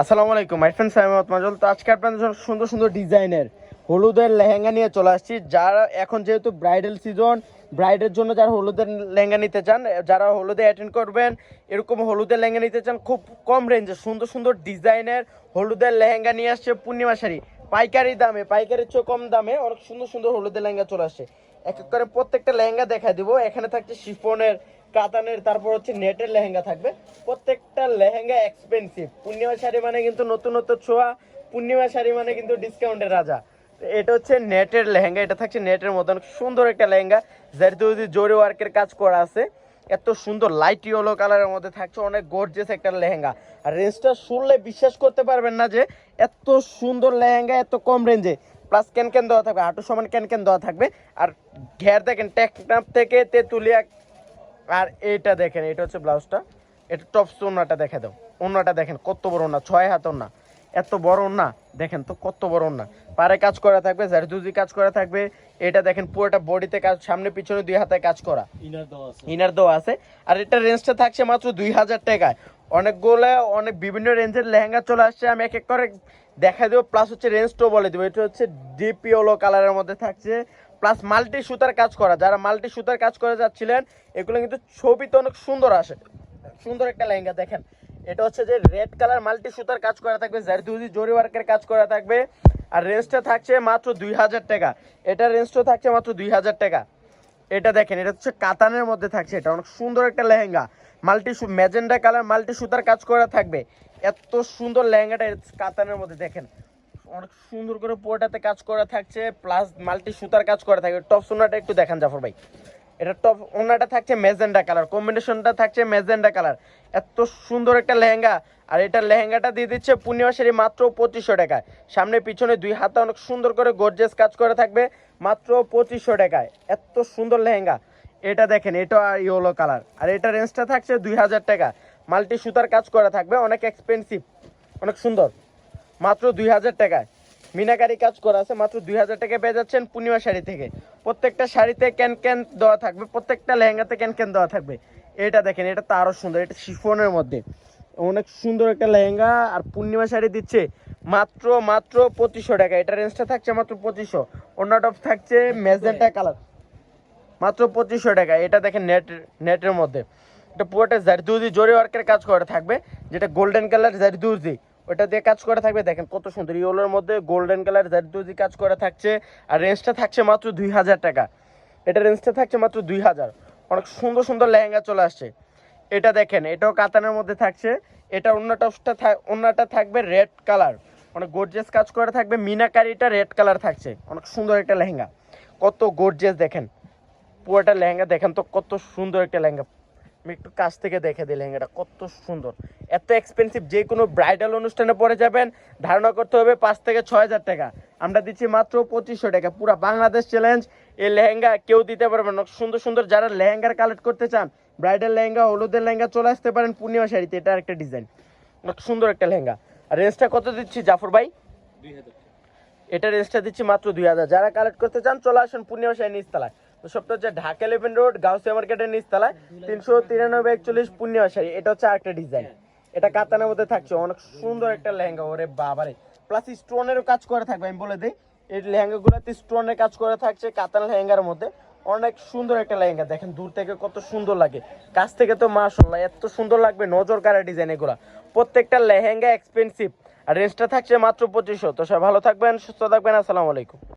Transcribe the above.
আসসালামু আলাইকুম my friend সাইমত মাজল তো আজকে আপনাদের জন্য সুন্দর সুন্দর ডিজাইনের হলুদের লেহেঙ্গা নিয়ে চলে আসছি। যারা এখন যেহেতু ব্রাইডাল সিজন ব্রাইডের জন্য যারা হলুদের লেহেঙ্গা নিতে চান, যারা হলুদে অ্যাটেন্ড করবেন, এরকম হলুদের লেহেঙ্গা নিতে চান, খুব কম রেঞ্জে সুন্দর সুন্দর ডিজাইনের হলুদের লেহেঙ্গা নিয়ে আসছে পূর্ণিমা শাড়ি। পাইকারি দামে, পাইকারির চেয়ে কম দামে অনেক সুন্দর সুন্দর হলুদের লেহেঙ্গা চলে আসছে। এক এক করে প্রত্যেকটা লেহেঙ্গা দেখা দিব। এখানে থাকছে শিফনের কাতানের, তারপর হচ্ছে নেটের লেহেঙ্গা থাকবে। প্রত্যেকটা লেহেঙ্গা এক্সপেন্সিভ পূর্ণিমা শাড়ি মানে কিন্তু নতুন নতুন ছোঁয়া পূর্ণিমা শাড়ি মানে কিন্তু ডিসকাউন্টের রাজা। এটা হচ্ছে নেটের লেহেঙ্গা, এটা থাকছে নেটের মতন সুন্দর একটা লেহেঙ্গা। যার যদি জরি ওয়ার্কের কাজ করা আছে, এত সুন্দর লাইট ইয়েলো কালারের মধ্যে থাকছে, অনেক গর্জেস একটা লেহেঙ্গা। আর রেঞ্জটা শুনলে বিশ্বাস করতে পারবেন না যে, এত সুন্দর লেহেঙ্গা, এত কম রেঞ্জে। প্লাস ক্যান ক্যান দেওয়া থাকবে হাঁটু সমান ক্যান ক্যান দেওয়া থাকবে। আর ঘের দেখেন টেকনাপ থেকে তেঁতুলিয়া আর এটা দেখেন এটা হচ্ছে ব্লাউজটা। এটা টপ ওনাটা দেখে দাও। ওনাটা দেখেন কত বড় ওনা ছয় হাত ওনা এত বড় ওনা দেখেন তো কত বড় ওনা পারে কাজ করা থাকবে জারদুজি কাজ করা থাকবে। এটা দেখেন পুরোটা বডিতে কাজ সামনে পিছনে দুই হাতে কাজ করা। ইনার দেওয়া আছে। ইনার দেওয়া আছে। আর এটা রেঞ্জটা থাকছে মাত্র দুই হাজার টাকায়। অনেকগুলো অনেক বিভিন্ন রেঞ্জের লেহেঙ্গা চলে আসছে। আমি এক এক করে দেখা দেবো। প্লাস হচ্ছে রেঞ্জটাও বলে দেবো। এটা হচ্ছে ডিপ ইয়েলো কালারের মধ্যে থাকছে। প্লাস মাল্টি সুতার কাজ করা। যারা মাল্টি সুতার কাজ করে যাচ্ছিলেন, এগুলো কিন্তু ছবিতে অনেক সুন্দর আসে। সুন্দর একটা লেহেঙ্গা, দেখেন। এটা হচ্ছে যে রেড কালার মাল্টি সুতার কাজ করা থাকবে, জারদুজি জরি ওয়ার্কের কাজ করা থাকবে। আর রেঞ্জটা থাকছে মাত্র দুই হাজার টাকা। এটা রেঞ্জটা থাকছে মাত্র দুই হাজার টাকা। এটা দেখেন, এটা হচ্ছে কাতানের মধ্যে থাকছে। এটা অনেক সুন্দর একটা lehenga. Multi magenta colour multi সুতার কাজ করা থাকবে। এত সুন্দর লেহেঙ্গাটা কাতানের মধ্যে, দেখেন। অনেক সুন্দর করে পুরোটাতে কাজ করা থাকছে প্লাস মাল্টি সুতার কাজ করা থাকবে। টপ সোনাটা একটু দেখান জাফর ভাই। এটা টপ ওনাটা থাকছে মেজেন্ডা কালার কম্বিনেশনটা থাকছে মেজেন্ডা কালার এত সুন্দর একটা লেহেঙ্গা, আর এটা লেহেঙ্গাটা দিয়ে দিচ্ছে পূর্ণিমা মাত্র পঁচিশশো টাকায় সামনে পিছনে দুই হাতে অনেক সুন্দর করে গর্জেস কাজ করে থাকবে, মাত্র পঁচিশশো টাকায়। এত সুন্দর লেহেঙ্গা। এটা দেখেন, এটা আর ইয়েলো কালার আর এটা রেঞ্জটা থাকছে দুই হাজার টাকা। মাল্টি সুতার কাজ করা থাকবে, অনেক এক্সপেন্সিভ অনেক সুন্দর। মাত্র দুই হাজার টাকায়। মিনাকারি কাজ করা আছে, মাত্র দুই হাজার টাকা পেয়ে যাচ্ছেন পূর্ণিমা শাড়ি থেকে। প্রত্যেকটা শাড়িতে ক্যান ক্যান দেওয়া থাকবে, প্রত্যেকটা লেহেঙ্গাতে ক্যান ক্যান দেওয়া থাকবে। এটা দেখেন, এটা তো আরও সুন্দর, এটা শিফনের মধ্যে। অনেক সুন্দর একটা লেহেঙ্গা আর পূর্ণিমা শাড়ি দিচ্ছে, মাত্র মাত্র পঁচিশশো টাকা। এটা রেঞ্জটা থাকছে মাত্র পঁচিশশো। অন্য টপ থাকছে ম্যাজেন্টা কালার মাত্র পঁচিশশো টাকা। এটা দেখেন নেট নেটের মধ্যে। এটা পুরোটা জারদুজি জরি ওয়ার্কের কাজ করে থাকবে, যেটা গোল্ডেন কালার জারদুজি। ওটা দিয়ে কাজ করে থাকবে। দেখেন কত সুন্দর। ইয়েলোর মধ্যে গোল্ডেন কালার জারদুজি কাজ করে থাকছে। আর রেঞ্জটা থাকছে মাত্র দুই হাজার টাকা। এটা রেঞ্জটা থাকছে মাত্র দুই হাজার। অনেক সুন্দর সুন্দর লেহেঙ্গা চলে আসছে। এটা দেখেন, এটাও কাতানের মধ্যে থাকছে। এটা অন্যটা অন্যটা থাকবে রেড কালার অনেক গর্জিয়াস কাজ করে থাকবে। মিনাকারিটা রেড কালার থাকছে। অনেক সুন্দর একটা লেহেঙ্গা। কত গর্জিয়াস দেখেন। পুরোটা লেহেঙ্গা দেখেন তো কত সুন্দর একটা লেহেঙ্গা। আমি একটু কাছ থেকে দেখে দিই লেহেঙ্গাটা। কত সুন্দর। এত এক্সপেন্সিভ যে কোনো ব্রাইডাল অনুষ্ঠানে পরে যাবেন ধারণা করতে হবে পাঁচ থেকে ছয় হাজার টাকা। আমরা দিচ্ছি মাত্র পঁচিশশো টাকা। পুরো বাংলাদেশ চ্যালেঞ্জ এই লেহেঙ্গা কেউ দিতে পারবে না। সুন্দর সুন্দর যারা লেহেঙ্গার কালেক্ট করতে চান ব্রাইডাল লেহেঙ্গা হলুদের লেহেঙ্গা চলে আসতে পারেন পূর্ণিমা শাড়িতে। এটা একটা ডিজাইন সুন্দর একটা লেহেঙ্গা। আর রেঞ্জটা কত দিচ্ছি জাফর ভাই? এটা রেঞ্জটা দিচ্ছি মাত্র দুই হাজার। যারা কালেক্ট করতে চান চলে আসুন পূর্ণিমা শাড়ি নিচতলায়। সবটা হচ্ছে ঢাকা ইলেভেন রোড গাউসিয়া মার্কেটের নিচতলায়। তিনশো তিরানব্বই একচল্লিশ পূর্ণিমা শাড়ি। এটা হচ্ছে আরেকটা ডিজাইন এটা কাতানের মধ্যে থাকছে, অনেক সুন্দর একটা লেহেঙ্গা, ওরে বাবারে। প্লাস স্টোনেরও কাজ করে থাকবে, আমি বলে দিই। এই লেহেঙ্গা লেহেঙ্গাগুলোতে স্টোনের কাজ করে থাকছে কাতান লেহেঙ্গার মধ্যে। অনেক সুন্দর একটা লেহেঙ্গা, দেখেন দূর থেকে কত সুন্দর লাগে। কাছ থেকে তো মাশাল্লাহ এত সুন্দর লাগবে নজর কারা ডিজাইন এগুলা। প্রত্যেকটা লেহেঙ্গা এক্সপেন্সিভ আর রেঞ্জটা থাকছে মাত্র পঁচিশশো। তো সব ভালো থাকবেন, সুস্থ থাকবেন, আসসালামু আলাইকুম।